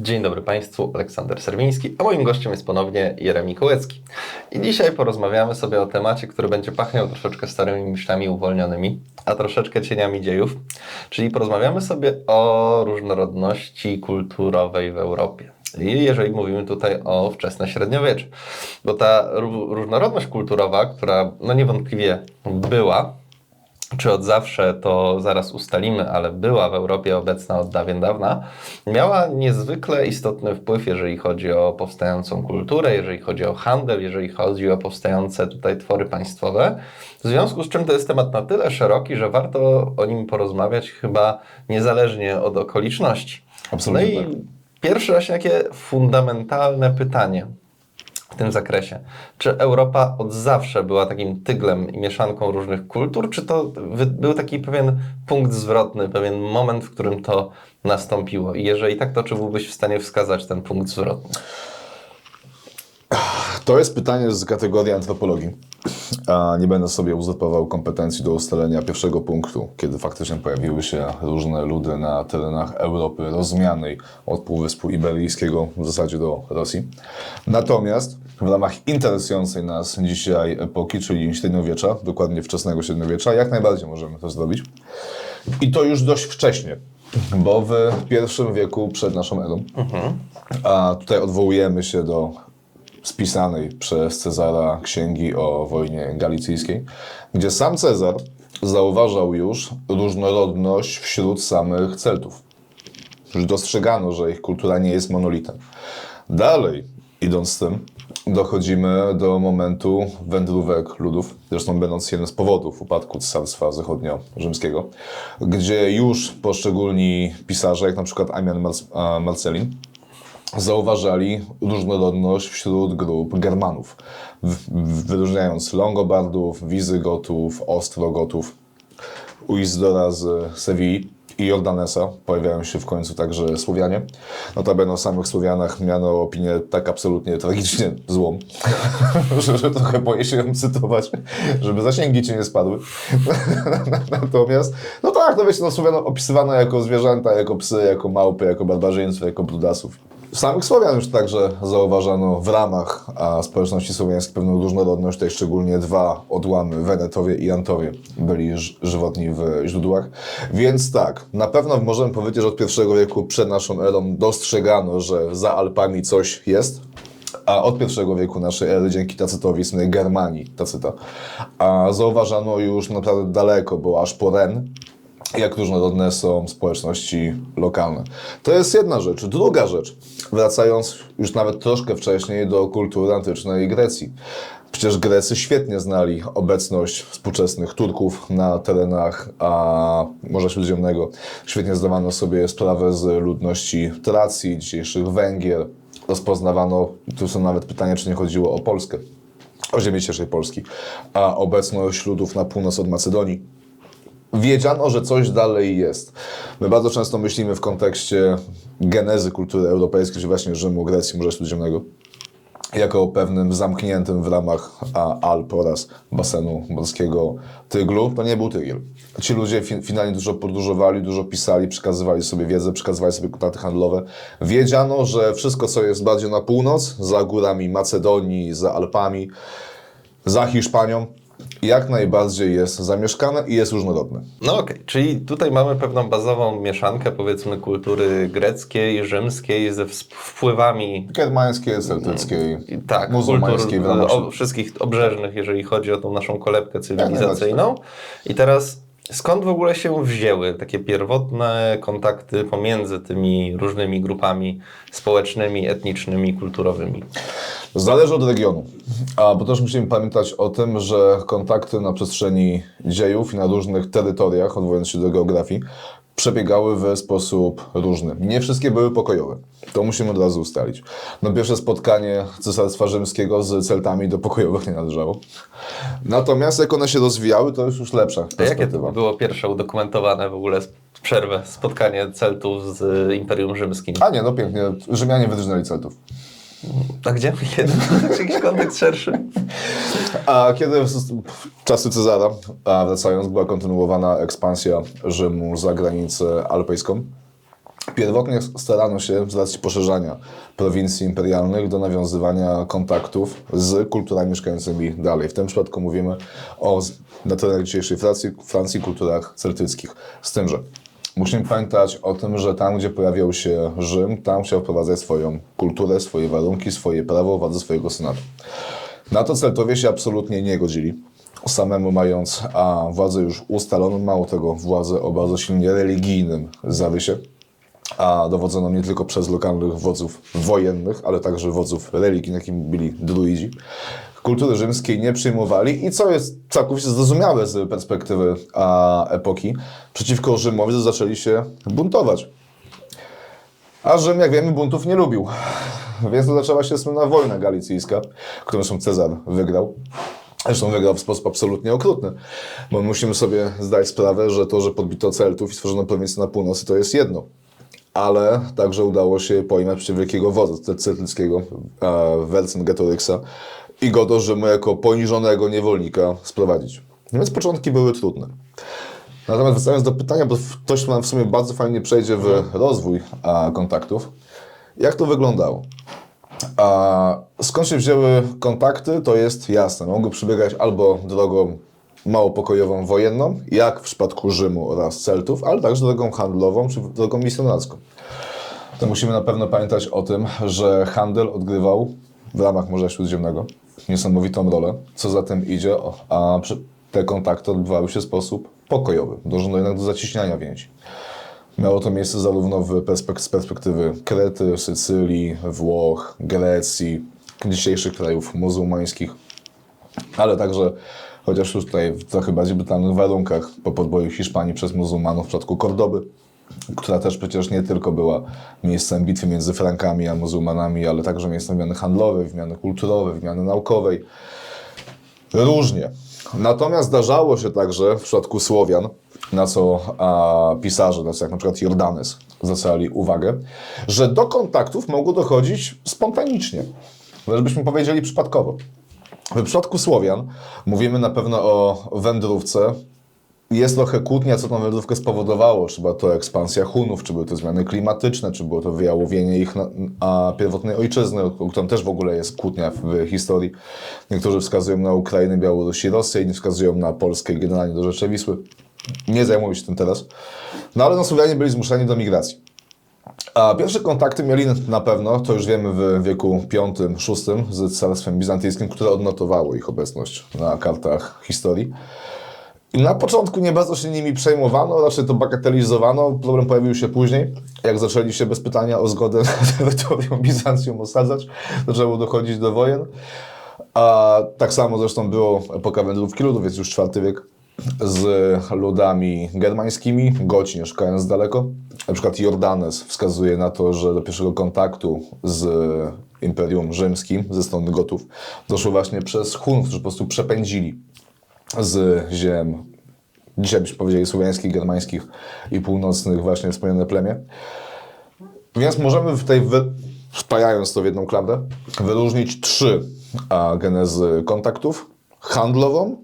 Dzień dobry Państwu, Aleksander Serwiński, a moim gościem jest ponownie Jeremi Kołecki. I dzisiaj porozmawiamy sobie o temacie, który będzie pachniał troszeczkę starymi myślami uwolnionymi, a troszeczkę cieniami dziejów. Czyli porozmawiamy sobie o różnorodności kulturowej w Europie. I jeżeli mówimy tutaj o wczesne średniowiecze, bo ta ró- różnorodność kulturowa, która no niewątpliwie była, czy od zawsze, to zaraz ustalimy, ale była w Europie obecna od dawien dawna, miała niezwykle istotny wpływ, jeżeli chodzi o powstającą kulturę, jeżeli chodzi o handel, jeżeli chodzi o powstające tutaj twory państwowe. W związku z czym to jest temat na tyle szeroki, że warto o nim porozmawiać chyba niezależnie od okoliczności. Absolutnie No i tak. pierwsze właśnie takie fundamentalne pytanie w tym zakresie. Czy Europa od zawsze była takim tyglem i mieszanką różnych kultur, czy to był taki pewien punkt zwrotny, pewien moment, w którym to nastąpiło? I jeżeli tak, to czy byłbyś w stanie wskazać ten punkt zwrotny? To jest pytanie z kategorii antropologii. A nie będę sobie uzurpował kompetencji do ustalenia pierwszego punktu, kiedy faktycznie pojawiły się różne ludy na terenach Europy rozumianej od Półwyspu Iberyjskiego w zasadzie do Rosji. Natomiast w ramach interesującej nas dzisiaj epoki, czyli średniowiecza, dokładnie wczesnego średniowiecza, jak najbardziej możemy to zrobić. I to już dość wcześnie, bo w pierwszym wieku przed naszą erą, a tutaj odwołujemy się do spisanej przez Cezara księgi o wojnie galicyjskiej, gdzie sam Cezar zauważał już różnorodność wśród samych Celtów. Już dostrzegano, że ich kultura nie jest monolitem. Dalej, idąc z tym, dochodzimy do momentu wędrówek ludów, zresztą będąc jednym z powodów upadku Cesarstwa Zachodnio-Rzymskiego, gdzie już poszczególni pisarze, jak na przykład Amian Marcelin, zauważali różnorodność wśród grup Germanów, wyróżniając Longobardów, Wizygotów, Ostrogotów, u Izdora z Sewilli i Jordanesa pojawiają się w końcu także Słowianie. Notabene o samych Słowianach miano opinię tak absolutnie tragicznie złą, że, że trochę boję się ją cytować, żeby zasięgi ci nie spadły. Natomiast, no tak, no wiecie, no Słowianów opisywano jako zwierzęta, jako psy, jako małpy, jako barbarzyńców, jako brudasów. Samych Słowian już także zauważano w ramach społeczności słowiańskiej pewną różnorodność, tutaj szczególnie dwa odłamy, Wenetowie i Antowie, byli żywotni w źródłach. Więc tak, na pewno możemy powiedzieć, że od pierwszego wieku przed naszą erą dostrzegano, że za Alpami coś jest, a od pierwszego wieku naszej ery, dzięki Tacytowi, słynnej Germanii Tacyta, a zauważano już naprawdę daleko, bo aż po Ren, jak różnorodne są społeczności lokalne. To jest jedna rzecz. Druga rzecz, wracając już nawet troszkę wcześniej do kultury antycznej Grecji. Przecież Grecy świetnie znali obecność współczesnych Turków na terenach a, Morza Śródziemnego. Świetnie zdawano sobie sprawę z ludności Tracji, dzisiejszych Węgier. Rozpoznawano, tu są nawet pytania, czy nie chodziło o Polskę, o ziemię dzisiejszej Polski, a obecność ludów na północ od Macedonii wiedziano, że coś dalej jest. My bardzo często myślimy w kontekście genezy kultury europejskiej, czyli właśnie Rzymu, Grecji, Morza Śródziemnego, jako pewnym zamkniętym w ramach Alp oraz basenu morskiego Tyglu. To nie był Tygiel. Ci ludzie fi finalnie dużo podróżowali, dużo pisali, przekazywali sobie wiedzę, przekazywali sobie kontakty handlowe. Wiedziano, że wszystko, co jest bardziej na północ, za górami Macedonii, za Alpami, za Hiszpanią, jak najbardziej jest zamieszkane i jest różnorodne. No okej, czyli tutaj mamy pewną bazową mieszankę, powiedzmy, kultury greckiej, rzymskiej, ze wpływami Germańskiej, celtyckiej, I Tak, muzułmańskiej kultur ramach o, wszystkich obrzeżnych, jeżeli chodzi o tą naszą kolebkę cywilizacyjną. I teraz skąd w ogóle się wzięły takie pierwotne kontakty pomiędzy tymi różnymi grupami społecznymi, etnicznymi, kulturowymi? Zależy od regionu, a bo też musimy pamiętać o tym, że kontakty na przestrzeni dziejów i na różnych terytoriach, odwołując się do geografii, przebiegały w sposób różny. Nie wszystkie były pokojowe. To musimy od razu ustalić. No pierwsze spotkanie Cesarstwa Rzymskiego z Celtami do pokojowych nie należało. Natomiast jak one się rozwijały, to już już lepsza A jakie to perspektywa. było pierwsze udokumentowane w ogóle przerwę, spotkanie Celtów z Imperium Rzymskim? A nie, no pięknie. Rzymianie wydrżnęli Celtów. A gdzie? Kiedy? Jakiś kontekst szerszy? A kiedy w czasy Cezara, wracając, była kontynuowana ekspansja Rzymu za granicę alpejską, Pierwotnie starano się z racji poszerzania prowincji imperialnych do nawiązywania kontaktów z kulturami mieszkającymi dalej. W tym przypadku mówimy o na terenach dzisiejszej Francji, Francji kulturach celtyckich. Z tym, że musimy pamiętać o tym, że tam, gdzie pojawiał się Rzym, tam chciał wprowadzać swoją kulturę, swoje warunki, swoje prawo, władzę swojego senatu. Na to Celtowie się absolutnie nie godzili. Samemu mając a władzę już ustaloną, mało tego, władzę o bardzo silnie religijnym zarysie, a dowodzono nie tylko przez lokalnych wodzów wojennych, ale także wodzów religii, jakimi byli druidzi. Kultury rzymskiej nie przyjmowali i co jest całkowicie zrozumiałe z perspektywy a, epoki, przeciwko Rzymowi zaczęli się buntować. A Rzym, jak wiemy, buntów nie lubił. Więc zaczęła się słynna wojna galicyjska, którą zresztą Cezar wygrał. Zresztą wygrał w sposób absolutnie okrutny, bo musimy sobie zdać sprawę, że to, że podbito Celtów i stworzono prowincję na północy, to jest jedno. Ale także udało się pojmać przy wielkiego wodza celtyckiego, Vercingetoryksa, i go Rzymu jako poniżonego niewolnika sprowadzić. Więc początki były trudne. Natomiast wracając do pytania, bo to się nam w sumie bardzo fajnie przejdzie w rozwój a, kontaktów. Jak to wyglądało? A skąd się wzięły kontakty, to jest jasne. Mogły przebiegać albo drogą mało pokojową wojenną, jak w przypadku Rzymu oraz Celtów, ale także drogą handlową czy drogą misjonarską. To musimy na pewno pamiętać o tym, że handel odgrywał w ramach Morza Śródziemnego niesamowitą rolę. Co za tym idzie, a te kontakty odbywały się w sposób pokojowy. Dążono jednak do zacieśniania więzi. Miało to miejsce zarówno w perspek- z perspektywy Krety, Sycylii, Włoch, Grecji, dzisiejszych krajów muzułmańskich, ale także chociaż już tutaj w trochę bardziej brutalnych warunkach po podboju Hiszpanii przez muzułmanów w przypadku Kordoby, która też przecież nie tylko była miejscem bitwy między Frankami a muzułmanami, ale także miejscem wymiany handlowej, wymiany kulturowej, wymiany naukowej. Różnie. Natomiast zdarzało się także w przypadku Słowian, na co a, pisarze, tacy jak na przykład Jordanes, zwracali uwagę, że do kontaktów mogło dochodzić spontanicznie. Wręcz byśmy powiedzieli przypadkowo. W przypadku Słowian mówimy na pewno o wędrówce. Jest trochę kłótnia, co tą wędrówkę spowodowało. Czy była to ekspansja Hunów, czy były to zmiany klimatyczne, czy było to wyjałowienie ich na, a pierwotnej ojczyzny, o którą też w ogóle jest kłótnia w historii. Niektórzy wskazują na Ukrainę, Białoruś i Rosję, inni wskazują na Polskę i generalnie do Rzeczy Wisły. Nie zajmuję się tym teraz. No ale no, Słowianie byli zmuszeni do migracji. A pierwsze kontakty mieli na pewno, to już wiemy w wieku V-VI z Carstwem Bizantyjskim, które odnotowało ich obecność na kartach historii. Na początku nie bardzo się nimi przejmowano, raczej to bagatelizowano. Problem pojawił się później, jak zaczęli się bez pytania o zgodę na terytorium Bizancjum osadzać, zaczęło dochodzić do wojen. A tak samo zresztą było epoka wędrówki ludów, jest już IV wiek, z ludami germańskimi, Goci mieszkając daleko. Na przykład Jordanes wskazuje na to, że do pierwszego kontaktu z Imperium Rzymskim ze strony Gotów doszło właśnie przez Hunów, którzy po prostu przepędzili z ziem, dzisiaj byśmy powiedzieli słowiańskich, germańskich i północnych właśnie wspomniane plemię. Więc możemy w tej, wpajając to w jedną klamrę, wyróżnić trzy a, genezy kontaktów. Handlową,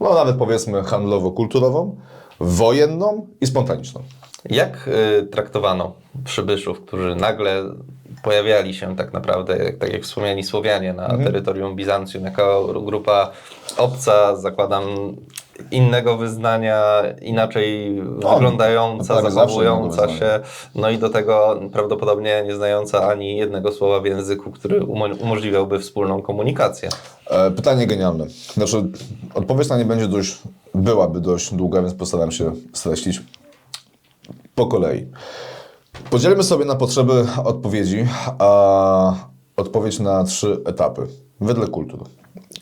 no nawet powiedzmy handlowo-kulturową, wojenną i spontaniczną. Jak y, traktowano przybyszów, którzy nagle pojawiali się tak naprawdę, tak jak wspomniani Słowianie na Mhm. terytorium Bizancjum, jako grupa obca, zakładam innego wyznania, inaczej No, wyglądająca, zawsze zachowująca się, no i do tego prawdopodobnie nie znająca ani jednego słowa w języku, który umo- umożliwiałby wspólną komunikację. E, Pytanie genialne. Znaczy, odpowiedź na nie będzie dość, byłaby dość długa, więc postaram się streścić po kolei. Podzielmy sobie na potrzeby odpowiedzi, a odpowiedź na trzy etapy, wedle kultur.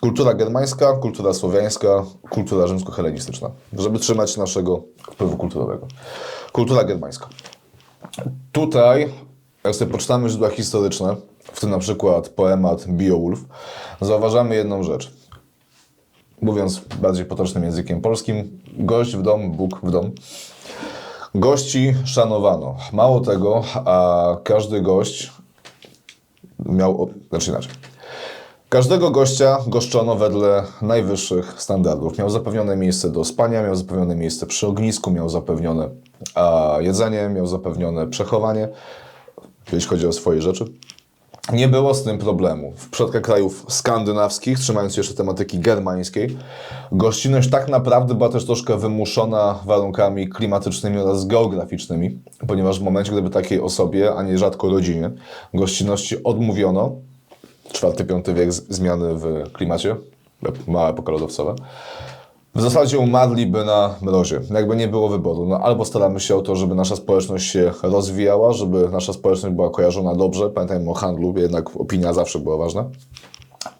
Kultura germańska, kultura słowiańska, kultura rzymsko-helenistyczna, żeby trzymać naszego wpływu kulturowego. Kultura germańska. Tutaj, jak sobie poczytamy źródła historyczne, w tym na przykład poemat Beowulf, zauważamy jedną rzecz. Mówiąc bardziej potocznym językiem polskim, gość w dom, Bóg w dom. Gości szanowano. Mało tego, a każdy gość miał, znaczy inaczej. Każdego gościa goszczono wedle najwyższych standardów. Miał zapewnione miejsce do spania, miał zapewnione miejsce przy ognisku, miał zapewnione a, jedzenie, miał zapewnione przechowanie, jeśli chodzi o swoje rzeczy. Nie było z tym problemu. W przypadku krajów skandynawskich, trzymając się jeszcze tematyki germańskiej, gościnność tak naprawdę była też troszkę wymuszona warunkami klimatycznymi oraz geograficznymi, ponieważ w momencie, gdyby takiej osobie, a nie rzadko rodzinie, gościnności odmówiono, IV-V wiek zmiany w klimacie, mała epoka lodowcowa, w zasadzie umarliby na mrozie. Jakby nie było wyboru. No, albo staramy się o to, żeby nasza społeczność się rozwijała, żeby nasza społeczność była kojarzona dobrze. Pamiętajmy o handlu, jednak opinia zawsze była ważna.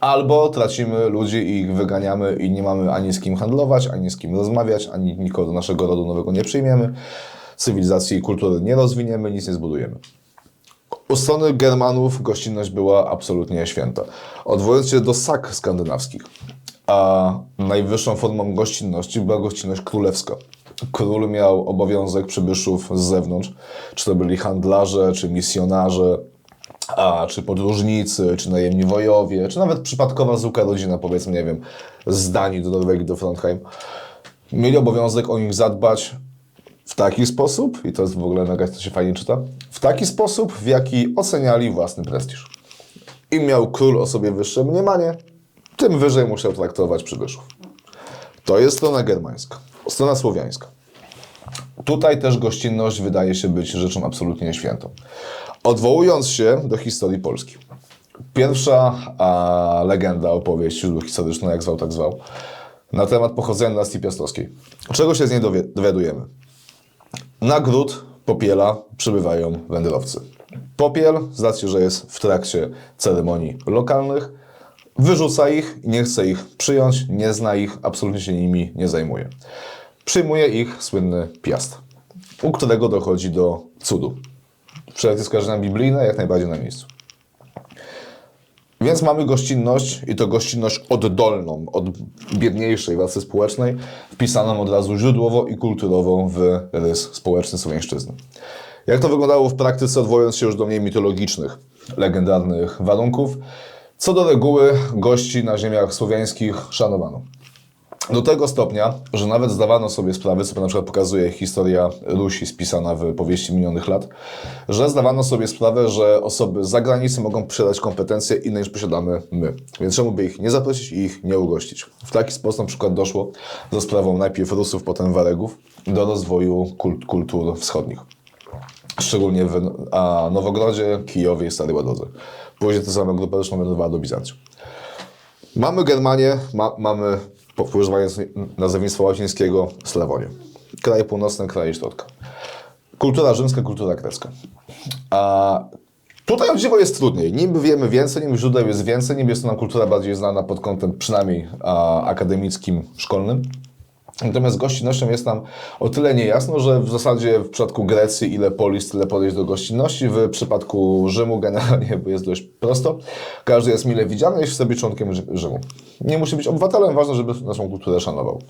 Albo tracimy ludzi i ich wyganiamy i nie mamy ani z kim handlować, ani z kim rozmawiać, ani nikogo do naszego rodu nowego nie przyjmiemy. Cywilizacji i kultury nie rozwiniemy, nic nie zbudujemy. U strony Germanów gościnność była absolutnie święta. Odwołując się do sak skandynawskich, a najwyższą formą gościnności była gościnność królewska. Król miał obowiązek przybyszów z zewnątrz, czy to byli handlarze, czy misjonarze, a, czy podróżnicy, czy najemni wojowie, czy nawet przypadkowa zwykła rodzina, powiedzmy, nie wiem, z Danii do Norwegii, do Trondheim. Mieli obowiązek o nich zadbać w taki sposób, i to jest w ogóle mega, to się fajnie czyta, w taki sposób, w jaki oceniali własny prestiż. Im miał król o sobie wyższe mniemanie, tym wyżej musiał traktować przybyszów. To jest strona germańska. Strona słowiańska. Tutaj też gościnność wydaje się być rzeczą absolutnie świętą. Odwołując się do historii Polski. Pierwsza a, legenda, opowieść, źródło historyczne, jak zwał, tak zwał, na temat pochodzenia dynastii piastowskiej. Czego się z niej dowiadujemy? Na gród popiela przybywają wędrowcy. Popiel, z racji, że jest w trakcie ceremonii lokalnych, wyrzuca ich, nie chce ich przyjąć, nie zna ich, absolutnie się nimi nie zajmuje. Przyjmuje ich słynny piast, u którego dochodzi do cudu. Wszelkie skojarzenia biblijne jak najbardziej na miejscu. Więc mamy gościnność i to gościnność oddolną od biedniejszej warstwy społecznej, wpisaną od razu źródłowo i kulturowo w rys społeczny słowiańszczyzny. Jak to wyglądało w praktyce, odwołując się już do mniej mitologicznych, legendarnych warunków, co do reguły gości na ziemiach słowiańskich szanowano. Do tego stopnia, że nawet zdawano sobie sprawę, co na przykład pokazuje historia Rusi spisana w powieści minionych lat, że zdawano sobie sprawę, że osoby z zagranicy mogą posiadać kompetencje inne niż posiadamy my. Więc czemu by ich nie zaprosić i ich nie ugościć? W taki sposób na przykład doszło za sprawą najpierw Rusów, potem Waregów do rozwoju kult, kultur wschodnich. Szczególnie w Nowogrodzie, Kijowie i Starej Ładodze. Później ta sama grupa zresztą wędrowała do Bizancjum. Mamy Germanię, ma, mamy, używając nazewnictwa łacińskiego, Slawonię. Kraje północne, kraje środka. Kultura rzymska, kultura grecka. A tutaj o dziwo jest trudniej. Nim wiemy więcej, nim źródeł jest więcej, nim jest to nam kultura bardziej znana pod kątem przynajmniej a, akademickim, szkolnym. Natomiast gościnnością jest nam o tyle niejasno, że w zasadzie w przypadku Grecji ile polis, tyle podejść do gościnności. W przypadku Rzymu generalnie jest dość prosto. Każdy jest mile widziany i chce być członkiem Rzy- Rzymu. Nie musi być obywatelem, ważne, żeby naszą kulturę szanował.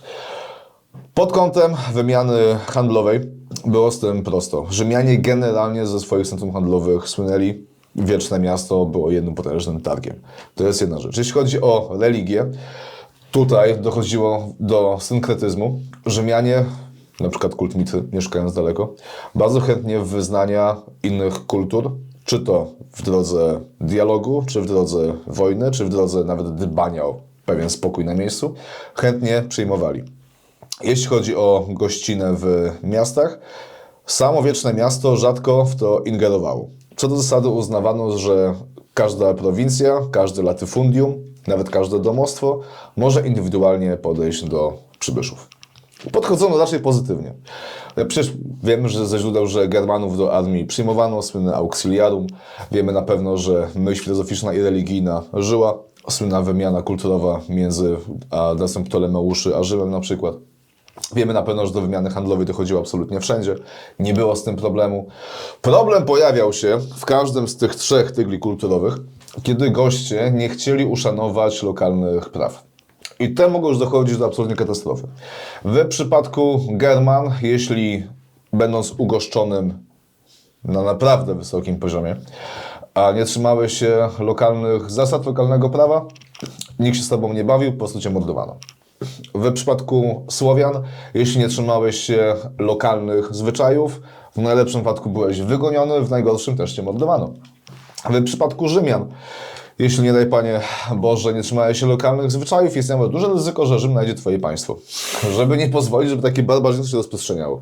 Pod kątem wymiany handlowej było z tym prosto. Rzymianie generalnie ze swoich centrum handlowych słynęli. Wieczne miasto było jednym potężnym targiem. To jest jedna rzecz. Jeśli chodzi o religię, tutaj dochodziło do synkretyzmu. Rzymianie, na przykład kult Mitry, mieszkając daleko, bardzo chętnie wyznania innych kultur, czy to w drodze dialogu, czy w drodze wojny, czy w drodze nawet dbania o pewien spokój na miejscu, chętnie przyjmowali. Jeśli chodzi o gościnę w miastach, samo wieczne miasto rzadko w to ingerowało. Co do zasady uznawano, że każda prowincja, każde latyfundium, nawet każde domostwo może indywidualnie podejść do przybyszów. Podchodzono raczej pozytywnie. Przecież wiemy że ze źródeł, że Germanów do armii przyjmowano, słynne auxiliarum. Wiemy na pewno, że myśl filozoficzna i religijna żyła. Słynna wymiana kulturowa między a, dynastem Ptolemeuszy a Rzymem na przykład. Wiemy na pewno, że do wymiany handlowej dochodziło absolutnie wszędzie. Nie było z tym problemu. Problem pojawiał się w każdym z tych trzech tygli kulturowych, kiedy goście nie chcieli uszanować lokalnych praw. I te mogą już dochodzić do absolutnie katastrofy. W przypadku German, jeśli będąc ugoszczonym na naprawdę wysokim poziomie, a nie trzymały się lokalnych zasad lokalnego prawa, nikt się z tobą nie bawił, po prostu cię mordowano. W przypadku Słowian, jeśli nie trzymałeś się lokalnych zwyczajów, w najlepszym wypadku byłeś wygoniony, w najgorszym też cię mordowano. W przypadku Rzymian, jeśli nie daj Panie Boże, nie trzymałeś się lokalnych zwyczajów, jest nawet duże ryzyko, że Rzym znajdzie Twoje państwo. Żeby nie pozwolić, żeby takie barbarzyństwo się rozprzestrzeniało.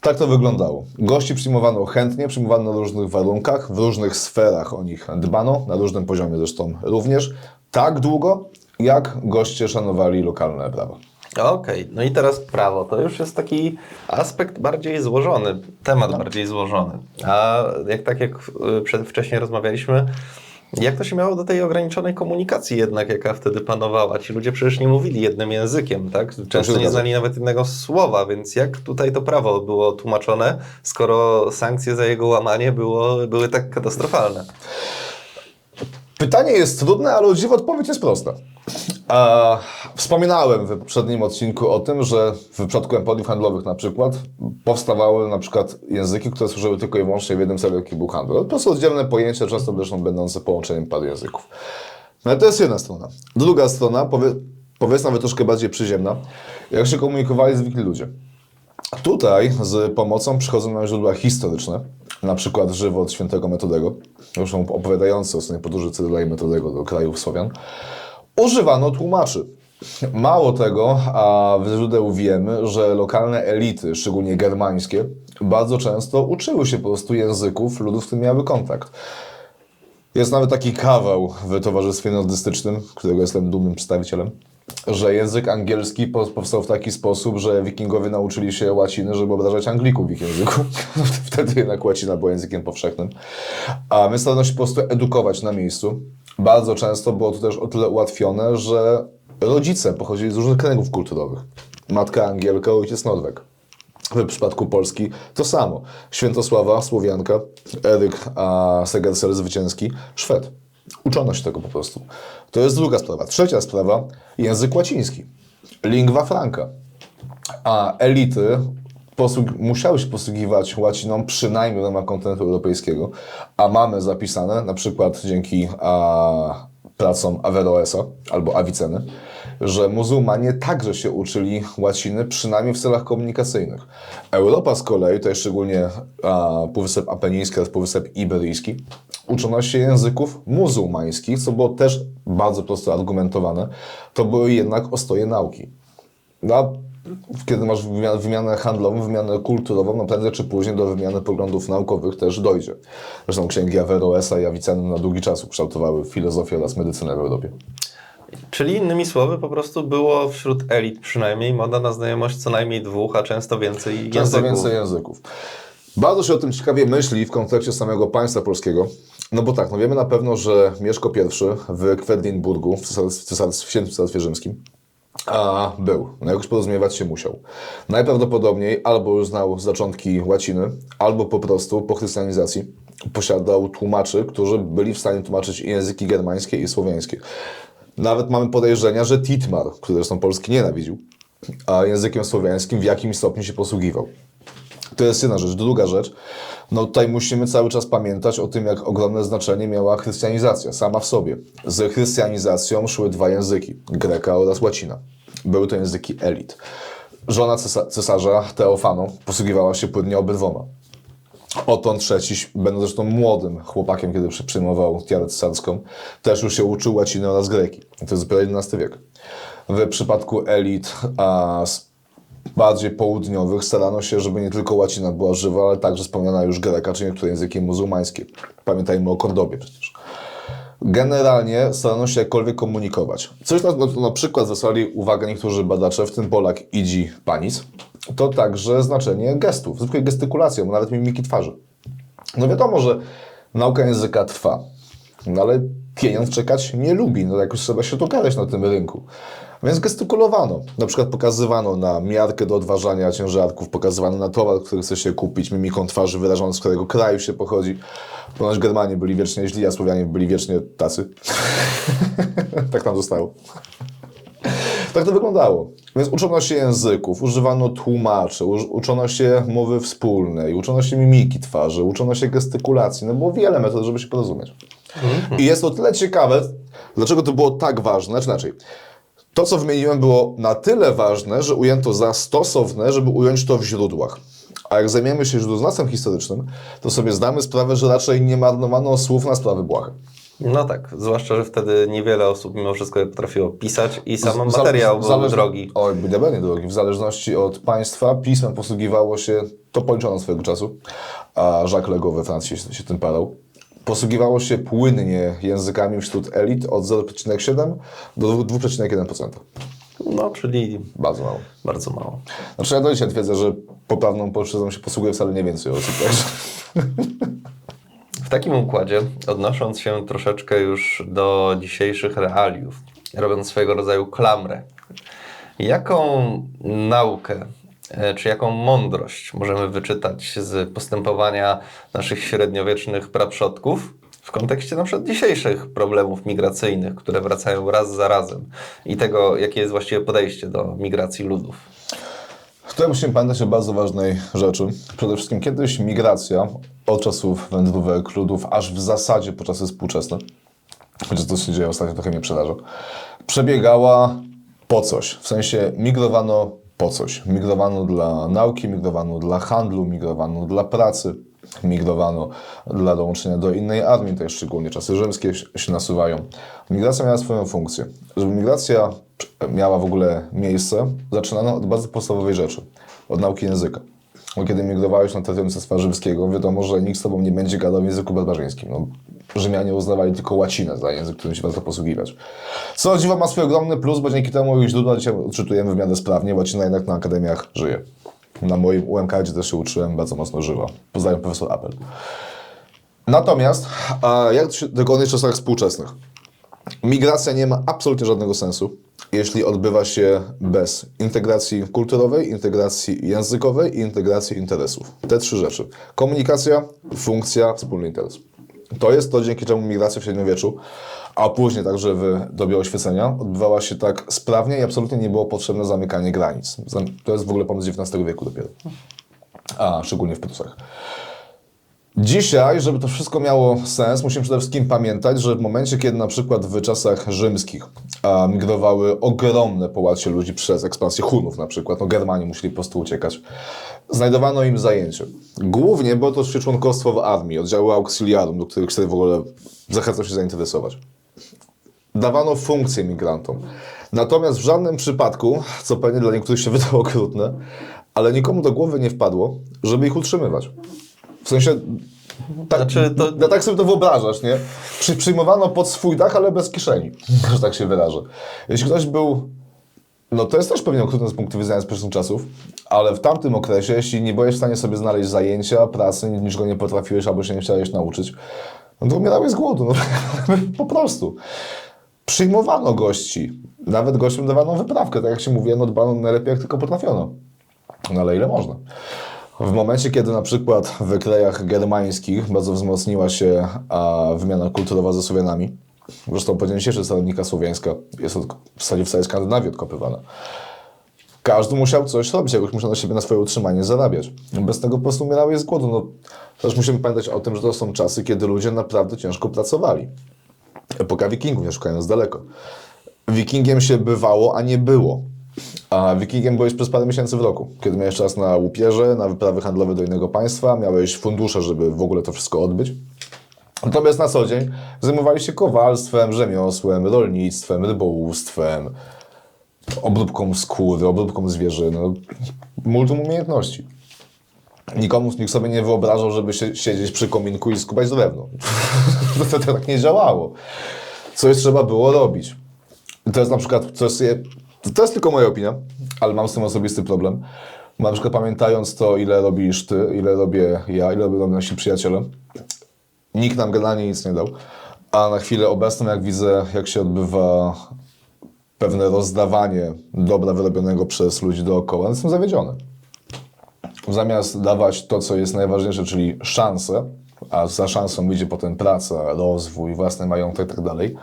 Tak to wyglądało. Gości przyjmowano chętnie, przyjmowano na różnych warunkach, w różnych sferach o nich dbano, na różnym poziomie zresztą również, tak długo, jak goście szanowali lokalne prawa. Okej, no i teraz prawo. To już jest taki aspekt bardziej złożony, temat bardziej złożony. A jak tak jak y, przed, wcześniej rozmawialiśmy, jak to się miało do tej ograniczonej komunikacji jednak, jaka wtedy panowała? Ci ludzie przecież nie mówili jednym językiem, tak? Często nie znali nawet jednego słowa, więc jak tutaj to prawo było tłumaczone, skoro sankcje za jego łamanie było, były tak katastrofalne? Pytanie jest trudne, ale o dziwo odpowiedź jest prosta. Wspominałem w poprzednim odcinku o tym, że w przypadku emporiów handlowych na przykład powstawały na przykład języki, które służyły tylko i wyłącznie w jednym celu, jaki był handel. Po prostu oddzielne pojęcia, często zresztą będące połączeniem paru języków. No to jest jedna strona. Druga strona, powie, powiedzmy nawet troszkę bardziej przyziemna, jak się komunikowali zwykli ludzie. Tutaj z pomocą przychodzą nam źródła historyczne, na przykład żywot świętego Metodego, zresztą opowiadający o stronie podróży Cyryla i Metodego do krajów Słowian. Używano tłumaczy. Mało tego, a w źródeł wiemy, że lokalne elity, szczególnie germańskie, bardzo często uczyły się po prostu języków ludów, z którymi miały kontakt. Jest nawet taki kawał w Towarzystwie Nordystycznym, którego jestem dumnym przedstawicielem, że język angielski po- powstał w taki sposób, że wikingowie nauczyli się łaciny, żeby obrażać Anglików w ich języku. Wtedy jednak łacina była językiem powszechnym. A my starano się po prostu edukować na miejscu. Bardzo często było to też o tyle ułatwione, że rodzice pochodzili z różnych kręgów kulturowych. Matka Angielka, ojciec Norweg. W przypadku Polski to samo. Świętosława, Słowianka, Eryk a Segersel zwycięski, Szwed. Uczono się tego po prostu. To jest druga sprawa. Trzecia sprawa, język łaciński. Lingua franca. A elity posług- musiały się posługiwać łaciną przynajmniej w ramach kontynentu europejskiego, a mamy zapisane, na przykład dzięki a, pracom Averroesa albo Aviceny, że muzułmanie także się uczyli łaciny, przynajmniej w celach komunikacyjnych. Europa z kolei, tutaj szczególnie a, Półwysep Apeniński oraz Półwysep Iberyjski, uczono się języków muzułmańskich, co było też bardzo prosto argumentowane. To były jednak ostoje nauki. No, kiedy masz wymianę, handlową, wymianę kulturową, no prędzej czy później do wymiany poglądów naukowych też dojdzie. Zresztą księgi Averroesa i Aviceny na długi czas ukształtowały filozofię oraz medycynę w Europie. Czyli innymi słowy, po prostu było wśród elit przynajmniej moda na znajomość co najmniej dwóch, a często więcej Często języków. więcej języków. Bardzo się o tym ciekawie myśli w kontekście samego państwa polskiego. No bo tak, no wiemy na pewno, że Mieszko I w Kwedlinburgu, w, cesarstw, w Świętym Cesarstwie Rzymskim, a, był. No jakoś porozumiewać się musiał. Najprawdopodobniej albo już znał zaczątki łaciny, albo po prostu po chrystianizacji posiadał tłumaczy, którzy byli w stanie tłumaczyć języki germańskie i słowiańskie. Nawet mamy podejrzenia, że Titmar, który zresztą Polski nienawidził, a językiem słowiańskim w jakimś stopniu się posługiwał. To jest jedna rzecz. Druga rzecz, no tutaj musimy cały czas pamiętać o tym, jak ogromne znaczenie miała chrystianizacja sama w sobie. Z chrystianizacją szły dwa języki, greka oraz łacina. Były to języki elit. Żona cesa- cesarza, Teofano, posługiwała się płynnie obydwoma. Oton III, będąc zresztą młodym chłopakiem, kiedy przy- przyjmował tiarę cesarską, też już się uczył łaciny oraz greki. To jest dopiero XI wiek. W przypadku elit a, s- bardziej południowych starano się, żeby nie tylko łacina była żywa, ale także wspomniana już greka, czy niektóre języki muzułmańskie. Pamiętajmy o Kordobie przecież. Generalnie starano się jakkolwiek komunikować. Coś na, na, przykład zwracali uwagę niektórzy badacze, w tym Polak Idzi Panic, to także znaczenie gestów, zwykłej gestykulacji, albo nawet mimiki twarzy. No wiadomo, że nauka języka trwa, no ale pieniądz czekać nie lubi, no jakoś trzeba się dogadać na tym rynku. Więc gestykulowano. Na przykład pokazywano na miarkę do odważania ciężarków, pokazywano na towar, który chce się kupić, mimiką twarzy wyrażoną, z którego kraju się pochodzi. Ponoć Germanie byli wiecznie źli, a Słowianie byli wiecznie tacy. tak tam zostało. Tak to wyglądało. Więc uczono się języków, używano tłumaczy, uczono się mowy wspólnej, uczono się mimiki twarzy, uczono się gestykulacji. No było wiele metod, żeby się porozumieć. I jest to tyle ciekawe, dlaczego to było tak ważne, znaczy inaczej. To, co wymieniłem, było na tyle ważne, że ujęto za stosowne, żeby ująć to w źródłach. A jak zajmiemy się źródłoznawstwem historycznym, to sobie zdamy sprawę, że raczej nie marnowano słów na sprawy błahe. No tak, zwłaszcza, że wtedy niewiele osób mimo wszystko potrafiło pisać i sam materiał był drogi. Oj, diabelnie drogi. W zależności od państwa pismem posługiwało się, to policzono swojego czasu, a Jacques Lego we Francji się, się tym parał. Posługiwało się płynnie językami wśród elit od 0,7 do 2,1%. No, czyli Bardzo mało. bardzo mało. Znaczy ja do dzisiaj twierdzę, że poprawną polszczyzną się posługuje wcale nie więcej osób. W takim układzie, odnosząc się troszeczkę już do dzisiejszych realiów, robiąc swojego rodzaju klamrę, jaką naukę czy jaką mądrość możemy wyczytać z postępowania naszych średniowiecznych praprzodków w kontekście na przykład dzisiejszych problemów migracyjnych, które wracają raz za razem i tego, jakie jest właściwie podejście do migracji ludów? Tutaj musimy pamiętać o bardzo ważnej rzeczy. Przede wszystkim kiedyś migracja od czasów wędrówek ludów, aż w zasadzie po czasy współczesne, chociaż to się dzieje ostatnio trochę mnie przeraża, przebiegała po coś. W sensie migrowano po coś. Migrowano dla nauki, migrowano dla handlu, migrowano dla pracy, migrowano dla dołączenia do innej armii, tutaj szczególnie czasy rzymskie się nasuwają. Migracja miała swoją funkcję. Żeby migracja miała w ogóle miejsce, zaczynano od bardzo podstawowej rzeczy, od nauki języka. Bo kiedy migrowałeś na terytorium Cesarstwa Rzymskiego, wiadomo, że nikt z tobą nie będzie gadał w języku barbarzyńskim. No, Rzymianie uznawali tylko łacinę za język, którym się warto posługiwać. Co o dziwo ma swój ogromny plus, bo dzięki temu ich źródła dzisiaj odczytujemy w miarę sprawnie. Łacina jednak na akademiach żyje. Na moim UMK, gdzie też się uczyłem, bardzo mocno żyła. Pozdrawiam profesor Apel. Natomiast, jak się tego w czasach współczesnych? Migracja nie ma absolutnie żadnego sensu, jeśli odbywa się bez integracji kulturowej, integracji językowej i integracji interesów. Te trzy rzeczy. Komunikacja, funkcja, wspólny interes. To jest to, dzięki czemu migracja w średniowieczu, a później także w dobie oświecenia, odbywała się tak sprawnie i absolutnie nie było potrzebne zamykanie granic. To jest w ogóle pomysł XIX wieku dopiero. A, szczególnie w Prusach. Dzisiaj, żeby to wszystko miało sens, musimy przede wszystkim pamiętać, że w momencie, kiedy na przykład w czasach rzymskich migrowały ogromne połacie ludzi przez ekspansję Hunów na przykład, no Germanii musieli po prostu uciekać, znajdowano im zajęcie. Głównie było to oczywiście członkostwo w armii, oddziały auxiliarum, do których chcę w ogóle zachęcam się zainteresować. Dawano funkcje migrantom. Natomiast w żadnym przypadku, co pewnie dla niektórych się wydało okrutne, ale nikomu do głowy nie wpadło, żeby ich utrzymywać. W sensie, tak, Znaczy, to- no tak sobie to wyobrażasz, nie? Przy, przyjmowano pod swój dach, ale bez kieszeni, że tak się wyrażę. Jeśli ktoś był, no to jest też pewnie okrutne z punktu widzenia współczesnych czasów, ale w tamtym okresie, jeśli nie byłeś w stanie sobie znaleźć zajęcia, pracy, niczego nie potrafiłeś albo się nie chciałeś nauczyć, no to umierałeś z głodu, no, po prostu. Przyjmowano gości, nawet gościom dawano wyprawkę, tak jak się mówiłem, no dbano najlepiej jak tylko potrafiono. No ale ile można? W momencie, kiedy na przykład w krajach germańskich bardzo wzmocniła się wymiana kulturowa ze Słowianami, zresztą po dzień dzisiejszy stronnika słowiańska jest od, w zasadzie w całej Skandynawii odkopywana. Każdy musiał coś robić, jakoś musiał na siebie na swoje utrzymanie zarabiać. Bez tego po prostu umierałeś z głodu. No, też musimy pamiętać o tym, że to są czasy, kiedy ludzie naprawdę ciężko pracowali. Epoka wikingów, nie szukając daleko. Wikingiem się bywało, a nie było. A wikingiem byłeś przez parę miesięcy w roku, kiedy miałeś czas na łupieże, na wyprawy handlowe do innego państwa, miałeś fundusze, żeby w ogóle to wszystko odbyć. Natomiast na co dzień zajmowali się kowalstwem, rzemiosłem, rolnictwem, rybołówstwem, obróbką skóry, obróbką zwierzyny, no, multum umiejętności. Nikomu nikt sobie nie wyobrażał, żeby się, siedzieć przy kominku i skubać drewno. to, to tak nie działało. Coś trzeba było robić. To jest na przykład, jest, to jest tylko moja opinia, ale mam z tym osobisty problem. Na przykład pamiętając to, ile robisz ty, ile robię ja, ile robią nasi przyjaciele, nikt nam generalnie nic nie dał. A na chwilę obecną, jak widzę, jak się odbywa pewne rozdawanie dobra wyrobionego przez ludzi dookoła, jestem zawiedziony. Zamiast dawać to, co jest najważniejsze, czyli szansę, a za szansą idzie potem praca, rozwój, własny majątek i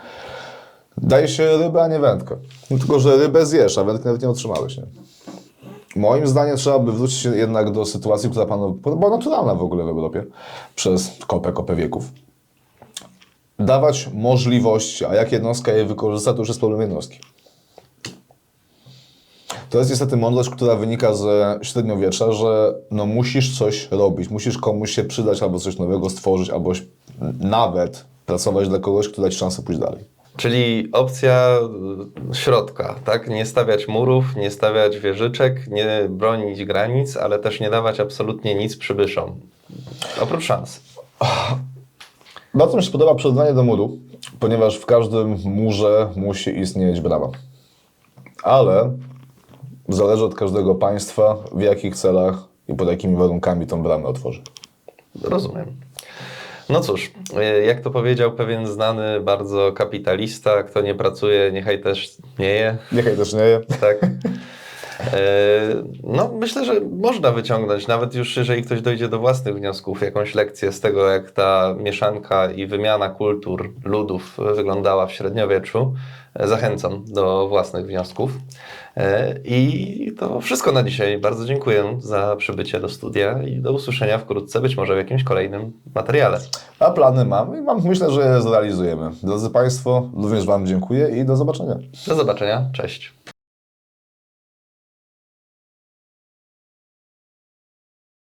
dalej, daje się rybę, a nie wędkę. Tylko, że rybę zjesz, a wędkę nawet nie otrzymałeś. Nie? Moim zdaniem trzeba by wrócić jednak do sytuacji, która panu, była naturalna w ogóle w Europie przez kopę, kopę wieków. dawać możliwości, a jak jednostka je wykorzysta, to już jest problem jednostki. To jest niestety mądrość, która wynika ze średniowiecza, że no musisz coś robić, musisz komuś się przydać albo coś nowego stworzyć, albo nawet pracować dla kogoś, kto da ci szansę pójść dalej. Czyli opcja y, środka, tak? Nie stawiać murów, nie stawiać wieżyczek, nie bronić granic, ale też nie dawać absolutnie nic przybyszom. Oprócz szans. Bardzo mi się podoba przyrównanie do muru, ponieważ w każdym murze musi istnieć brama. Ale zależy od każdego państwa, w jakich celach i pod jakimi warunkami tą bramę otworzy. Rozumiem. No cóż, y, jak to powiedział pewien znany bardzo kapitalista, kto nie pracuje, niechaj też nie je. Niechaj też nie je. Tak. E, No, myślę, że można wyciągnąć, nawet już jeżeli ktoś dojdzie do własnych wniosków, jakąś lekcję z tego, jak ta mieszanka i wymiana kultur ludów wyglądała w średniowieczu. E, Zachęcam do własnych wniosków. E, I to wszystko na dzisiaj. Bardzo dziękuję za przybycie do studia i do usłyszenia wkrótce, być może w jakimś kolejnym materiale. A plany mamy i mam, myślę, że je zrealizujemy. Drodzy Państwo, również Wam dziękuję i do zobaczenia. Do zobaczenia. Cześć.